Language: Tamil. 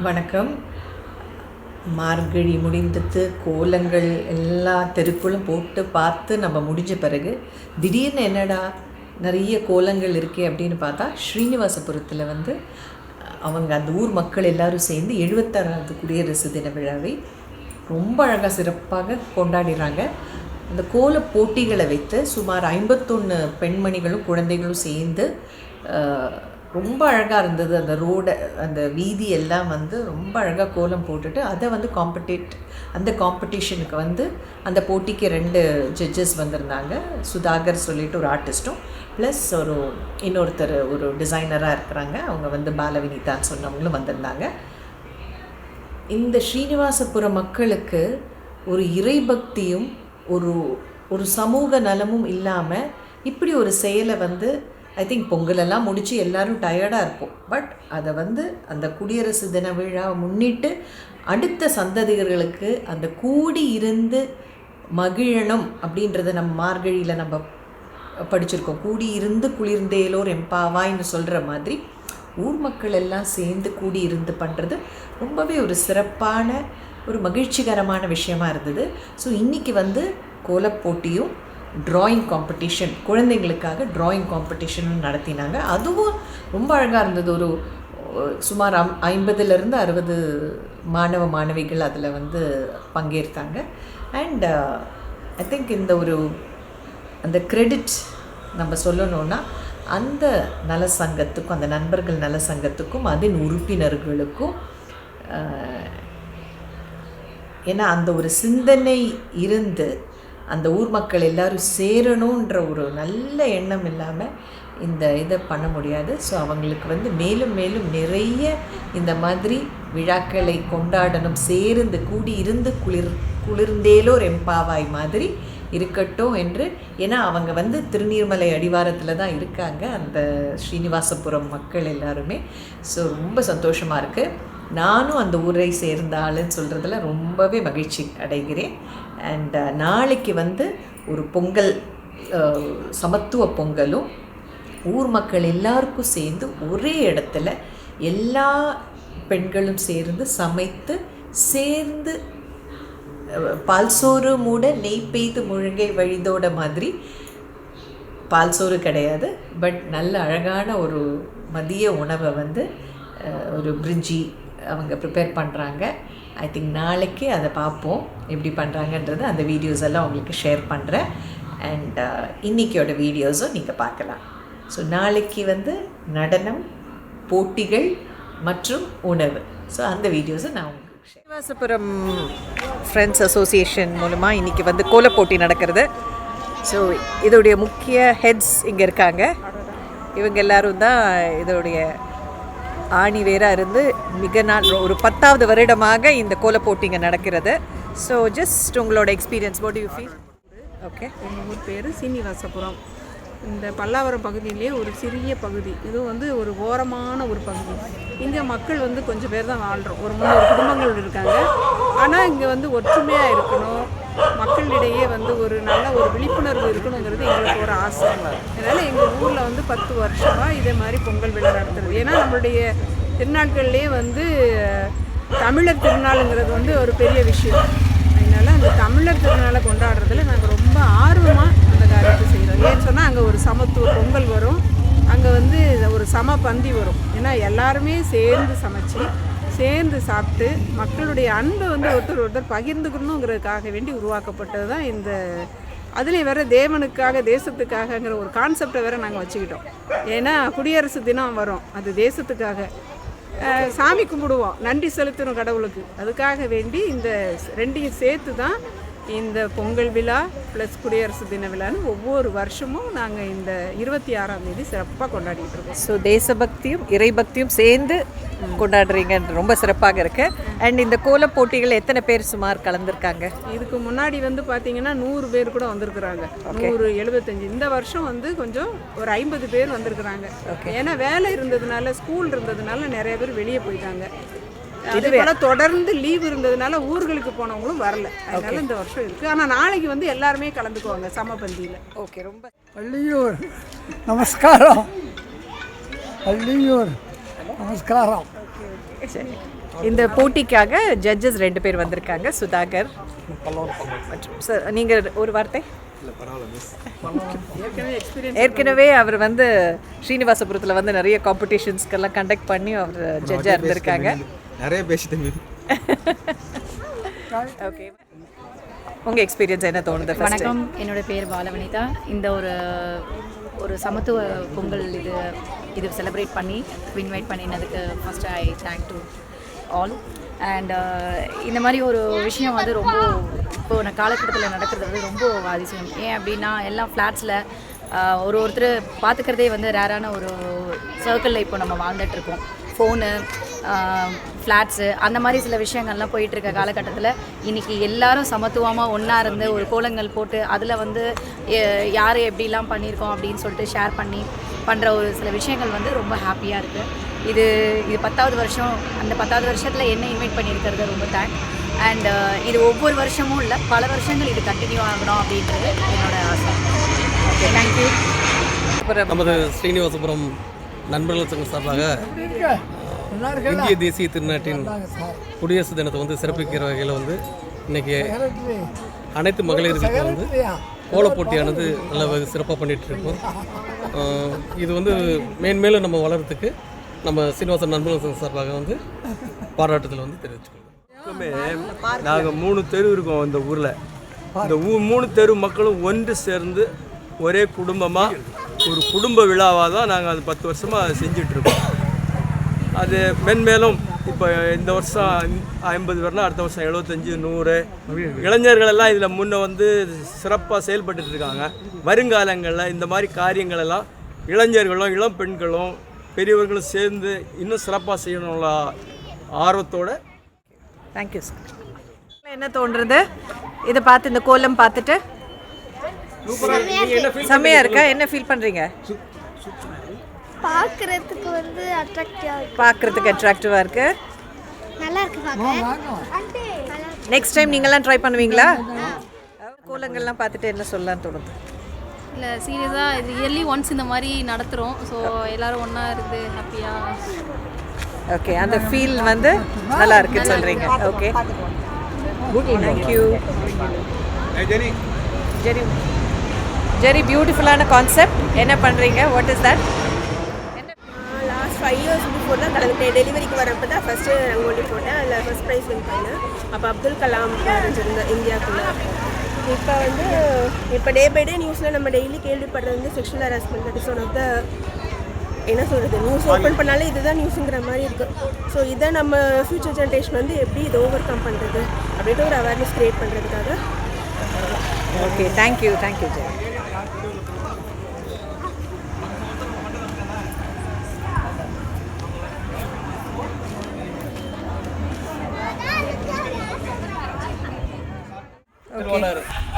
வணக்கம். மார்கழி முடிந்தது கோலங்கள் எல்லா தெருக்களும் போட்டு பார்த்து நம்ம முடிஞ்ச பிறகு திடீர்னு என்னடா நிறைய கோலங்கள் இருக்கே அப்படின்னு பார்த்தா ஸ்ரீனிவாசபுரத்தில் வந்து அவங்க அந்த ஊர் மக்கள் எல்லாரும் சேர்ந்து எழுபத்தாறாவது குடியரசு தின விழாவை ரொம்ப அழகாக சிறப்பாக கொண்டாடினாங்க அந்த கோல போட்டிகளை வைத்து சுமார் ஐம்பத்தொன்று பெண்மணிகளும் குழந்தைகளும் சேர்ந்து ரொம்ப அழகாக இருந்தது. அந்த ரோடை அந்த வீதி எல்லாம் வந்து ரொம்ப அழகாக கோலம் போட்டுட்டு அதை வந்து காம்படேட் அந்த காம்படிஷனுக்கு வந்து அந்த போட்டிக்கு ரெண்டு ஜட்ஜஸ் வந்திருந்தாங்க. சுதாகர் சொல்லிட்டு ஒரு ஆர்டிஸ்ட்டும் ப்ளஸ் ஒரு இன்னொருத்தர் ஒரு டிசைனராக இருக்கிறாங்க. அவங்க வந்து பாலவினிதான்னு சொன்னவங்களும் வந்திருந்தாங்க. இந்த ஸ்ரீனிவாசபுர மக்களுக்கு ஒரு இறைபக்தியும் ஒரு ஒரு சமூக நலமும் இல்லாமல் இப்படி ஒரு செயலை வந்து ஐ திங்க் பொங்கலெல்லாம் முடித்து எல்லோரும் டயர்டாக இருப்போம். பட் அதை வந்து அந்த குடியரசு தின விழாவை முன்னிட்டு அடுத்த சந்ததியர்களுக்கு அந்த கூடி இருந்து மகிழணும் அப்படின்றத நம்ம மார்கழியில் நம்ம படிச்சிருக்கோம். கூடி இருந்து குளிர்ந்தேலோர் எம்பாவாய்னு சொல்கிற மாதிரி ஊர் மக்கள் எல்லாம் சேர்ந்து கூடி இருந்து பண்ணுறது ரொம்பவே ஒரு சிறப்பான ஒரு மகிழ்ச்சிகரமான விஷயமா இருந்தது. ஸோ இன்றைக்கி வந்து கோலப்போட்டியும் ட்ராயிங் காம்படிஷன் குழந்தைங்களுக்காக ட்ராயிங் காம்படிஷன் நடத்தினாங்க. அதுவும் ரொம்ப அழகாக இருந்தது. ஒரு சுமார் அம் ஐம்பதுலேருந்து அறுபது மாணவ மாணவிகள் அதில் வந்து பங்கேற்றாங்க. அண்ட் ஐ திங்க் இந்த ஒரு அந்த கிரெடிட் நம்ம சொல்லணும்னா அந்த நல சங்கத்துக்கும் அந்த நண்பர்கள் நல சங்கத்துக்கும் அதன் உறுப்பினர்களுக்கும் uh, ஏன்னா அந்த ஒரு சிந்தனை இருந்து அந்த ஊர் மக்கள் எல்லாரும் சேரணுன்ற ஒரு நல்ல எண்ணம் இல்லாமல் இந்த இதை பண்ண முடியாது. ஸோ அவங்களுக்கு வந்து மேலும் மேலும் நிறைய இந்த மாதிரி விழாக்களை கொண்டாடணும். சேர்ந்து கூடி இருந்து குளிர் குளிர்ந்தேலோ ரெம்பாவாய் மாதிரி இருக்கட்டும் என்று. ஏன்னா அவங்க வந்து திருநீர்மலை அடிவாரத்தில் தான் இருக்காங்க. அந்த ஸ்ரீனிவாசபுரம் மக்கள் எல்லாருமே. ஸோ ரொம்ப சந்தோஷமாக இருக்குது நானும் அந்த ஊரை சேர்ந்த ஆளுன்னு சொல்கிறதுல ரொம்பவே மகிழ்ச்சி அடைகிறேன். அண்ட் uh, நாளைக்கு வந்து ஒரு பொங்கல் uh, சமத்துவ பொங்கலும் ஊர் மக்கள் எல்லாருக்கும் சேர்ந்து ஒரே இடத்துல எல்லா பெண்களும் சேர்ந்து சமைத்து சேர்ந்து பால்சோறு பால் சோறு மூட நெய் பெய்து முழுங்கை வழிதோட மாதிரி. பால் சோறு கிடையாது பட் நல்ல அழகான ஒரு மதிய உணவை வந்து ஒரு பிரிஞ்சி அவங்க ப்ரிப்பேர் பண்ணுறாங்க ஐ திங்க் நாளைக்கு அதை பார்ப்போம். எப்படி பண்ணுறாங்கன்றது அந்த வீடியோஸ் எல்லாம் உங்களுக்கு ஷேர் பண்ணுறேன் அண்ட் uh, இன்றைக்கியோட வீடியோஸும் நீங்கள் பார்க்கலாம். ஸோ நாளைக்கு வந்து நடனம் போட்டிகள் மற்றும் உணவு. ஸோ அந்த வீடியோஸை நான் உங்களுக்கு ஸ்ரீவாசபுரம் ஃப்ரெண்ட்ஸ் அசோசியேஷன் மூலமாக இன்றைக்கி வந்து கோலப் போட்டி நடக்கிறது. ஸோ இதோடைய முக்கிய ஹெட்ஸ் இங்கே இருக்காங்க. இவங்க எல்லோரும் தான் இதோடைய ஆணி வேராக இருந்து மிக நாள் ஒரு பத்தாவது வருடமாக இந்த கோல போட்டிங்க நடக்கிறது. ஸோ ஜஸ்ட் உங்களோட experience what you feel okay எங்கள் ஊர் பேர் சீனிவாசபுரம். இந்த பல்லாவரம் பகுதியிலே ஒரு சிறிய பகுதி. இது வந்து ஒரு ஓரமான ஒரு பகுதி. இங்கே மக்கள் வந்து கொஞ்சம் பேர் தான் வாழ்கிறோம் ஒரு முந்நூறு குடும்பங்கள் இருக்காங்க. ஆனால் இங்கே வந்து ஒற்றுமையாக இருக்கணும். மக்களிடையே வந்து ஒரு நல்ல ஒரு விழிப்புணர்வு இருக்கணுங்கிறது எங்களுக்கு ஒரு ஆசை. அதனால் எங்கள் ஊரில் வந்து பத்து வருஷமாக இதே மாதிரி பொங்கல் விழா நடத்துறது. ஏன்னா நம்மளுடைய திருநாட்கள்லேயே வந்து தமிழர் திருநாளுங்கிறது வந்து ஒரு பெரிய விஷயம். அதனால் அந்த தமிழர் திருநாளை கொண்டாடுறதுல நாங்கள் ரொம்ப ஆர்வமாக அந்த காரியத்தை செய்கிறோம் ஏன்னு சொன்னால் அங்கே ஒரு சமத்துவ பொங்கல் வரும். அங்கே வந்து ஒரு சம பந்தி வரும். ஏன்னா எல்லாருமே சேர்ந்து சமைச்சு சேர்ந்து சாப்பிட்டு மக்களுடைய அன்பை வந்து ஒருத்தர் ஒருத்தர் பகிர்ந்துக்கணுங்கிறதுக்காக வேண்டி உருவாக்கப்பட்டது தான் இந்த அதுலேயும் வேறு தேவனுக்காக தேசத்துக்காகங்கிற ஒரு கான்செப்டை வேறு நாங்கள் வச்சுக்கிட்டோம். ஏன்னா குடியரசு தினம் வரும். அது தேசத்துக்காக. சாமி கும்பிடுவோம். நன்றி செலுத்தணும் கடவுளுக்கு. அதுக்காக வேண்டி இந்த ரெண்டையும் சேர்த்து தான் இந்த பொங்கல் விழா ப்ளஸ் குடியரசு தின விழான்னு ஒவ்வொரு வருஷமும் நாங்கள் இந்த இருபத்தி ஆறாம் தேதி சிறப்பாக கொண்டாடிட்டு இருக்கோம். ஸோ தேசபக்தியும் இறைபக்தியும் சேர்ந்து கொண்டாடுறீங்க ரொம்ப சிறப்பாக இருக்கு. அண்ட் இந்த கோலப் போட்டிகள் எத்தனை பேர் சுமார் கலந்துருக்காங்க? இதுக்கு முன்னாடி வந்து பார்த்தீங்கன்னா நூறு பேர் கூட வந்திருக்கிறாங்க. நூறு எழுபத்தஞ்சு. இந்த வருஷம் வந்து கொஞ்சம் ஒரு ஐம்பது பேர் வந்திருக்கிறாங்க. ஏன்னா வேலை இருந்ததுனால ஸ்கூல் இருந்ததுனால நிறைய பேர் வெளியே போயிட்டாங்க. அதே போல் தொடர்ந்து லீவ் இருந்ததுனால ஊர்களுக்கு போனவங்களும் வரல. அதனால இந்த வருஷம் இருக்குது ஆனால் நாளைக்கு வந்து எல்லாருமே கலந்துக்குவாங்க சமபந்தியில். ஓகே ரொம்ப வள்ளியூர் நமஸ்காரம். வள்ளியூர் நமஸ்காரம். இந்த போட்டிக்காக ஜட்ஜஸ் ரெண்டு பேர் வந்திருக்காங்க. சுதாகர் மற்றும் சார் நீங்கள் ஒரு வார்த்தை? ஏற்கனவே அவர் வந்து ஸ்ரீனிவாசபுரத்தில் வந்து நிறைய காம்படிஷன்ஸ்க்கெல்லாம் கண்டக்ட் பண்ணி அவர் ஜட்ஜாக இருந்திருக்காங்க. நிறைய பேசிட்டேன் ஓகே உங்கள் எக்ஸ்பீரியன்ஸ் என்ன தோணுது வணக்கம். என்னோட பேர் பாலவனிதா. இந்த ஒரு ஒரு சமத்துவ பொங்கல் இது இது செலிப்ரேட் பண்ணி invite பண்ணினதுக்கு first I thank to all and uh, இந்த மாதிரி ஒரு விஷயம் வந்து ரொம்ப இப்போ நான் காலகட்டத்தில் நடக்கிறது வந்து ரொம்ப அதிசயம். ஏன் அப்படின்னா எல்லாம் ஃப்ளாட்ஸில் ஒரு ஒருத்தர் பார்த்துக்கிறதே வந்து ரேரான ஒரு சர்க்கிளில் இப்போ நம்ம வாழ்ந்துட்டுருக்கோம் ஃபோனு ஃப்ளாட்ஸு அந்த மாதிரி சில விஷயங்கள்லாம் போயிட்டுருக்க காலகட்டத்தில் இன்னைக்கு எல்லாரும் சமத்துவமாக ஒன்றா இருந்து ஒரு கோலங்கள் போட்டு அதில் வந்து யார் எப்படிலாம் பண்ணியிருக்கோம் அப்படின்னு சொல்லிட்டு ஷேர் பண்ணி பண்ணுற ஒரு சில விஷயங்கள் வந்து ரொம்ப ஹாப்பியாக இருக்குது இது இது பத்தாவது வருஷம் அந்த பத்தாவது வருஷத்தில் என்ன இன்வைட் பண்ணியிருக்கிறது ரொம்ப தேங்க் அண்ட் இது ஒவ்வொரு வருஷமும் இல்லை பல வருஷங்கள் இது கண்டினியூ ஆகணும் அப்படின்றது என்னோட ஆசை. ஓகே தேங்க்யூ நமது ஸ்ரீனிவாசபுரம் நண்பர்கள் சங்கம் சார்பாக இந்திய தேசிய திருநாட்டின் குடியரசு தினத்தை வந்து சிறப்பிக்கிற வகையில் வந்து இன்னைக்கு அனைத்து மகளிருக்கு வந்து கோலப் போட்டியானது நல்ல சிறப்பாக பண்ணிட்டு இருக்கோம். இது வந்து மேன்மேலும் நம்ம வளர்றதுக்கு நம்ம சீனிவாசன் நண்பர்கள் சார்பாக வந்து பாராட்டுதல் வந்து தெரிவிச்சுக்கொள்கிறோம் நாங்கள் மூணு தெரு இருக்கோம் இந்த ஊரில். இந்த ஊ மூணு தெரு மக்களும் ஒன்று சேர்ந்து ஒரே குடும்பமாக ஒரு குடும்ப விழாவாக தான் நாங்கள் அது பத்து வருஷமாக செஞ்சிட்ருக்கோம் அது மென்மேலும் இப்போ இந்த வருஷம் ஐம்பது பேர்னா அடுத்த வருஷம் எழுபத்தஞ்சி நூறு. இளைஞர்கள் எல்லாம் இதில் முன்னே வந்து சிறப்பாக செயல்பட்டுட்டு இருக்காங்க. வருங்காலங்களில் இந்த மாதிரி காரியங்களெல்லாம் இளைஞர்களும் இளம் பெண்களும் பெரியவர்களும் சேர்ந்து இன்னும் சிறப்பாக செய்யணும்ல ஆர்வத்தோட. தேங்க்யூ சார் என்ன தோன்றுறது? இதை பார்த்து இந்த கோலம் பார்த்துட்டு. செம்மையா இருக்கா? என்ன ஃபீல் பண்றீங்க? பார்க்கறதுக்கு வந்து அட்ராக்டிவா இருக்கு. பார்க்கறதுக்கு அட்ராக்டிவா இருக்கு. நல்லா இருக்கு பார்க்க நெக்ஸ்ட் டைம் நீங்களாம் ட்ரை பண்ணுவீங்களா? கோலங்கள்லாம் பார்த்துட்டு என்ன சொல்லலாம்னு தோணுது? இல்லை சீரியஸாக இது இயர்லி ஒன்ஸ் இந்த மாதிரி நடத்துகிறோம் ஸோ எல்லாரும் ஒன்றா இருந்து ஹாப்பியாக ஓகே அந்த ஃபீல் வந்து நல்லா இருக்குன்னு சொல்றீங்க. ஓகே தேங்க்யூ ஜெரி ஜெரி பியூட்டிஃபுல்லான கான்செப்ட் என்ன பண்றீங்க? What is that last five years before தான் கலந்துட்டேன் டெலிவரிக்கு வரப்போ தான் ஃபஸ்ட்டு ரங்கோலி போட்டேன். அதில் ஃபஸ்ட் ப்ரைஸ் வின் பண்ணேன். அப்போ அப்துல் கலாம் இருந்திருந்தேன் இந்தியாவுக்குள்ள இப்போ வந்து இப்போ டே பை டே நியூஸில் நம்ம டெய்லி கேள்விப்படுறது வந்து sexual harassment that is one of the என்ன சொல்கிறது நியூஸ் ஓப்பன் பண்ணாலே இதுதான் நியூஸுங்கிற மாதிரி இருக்குது ஸோ இதை நம்ம ஃப்யூச்சர் ஜென்ரேஷன் வந்து எப்படி இதை ஓவர் கம் பண்ணுறது அப்படின்ட்டு ஒரு அவேர்னஸ் க்ரியேட் பண்ணுறதுக்காக okay thank you thank you Jerry okay.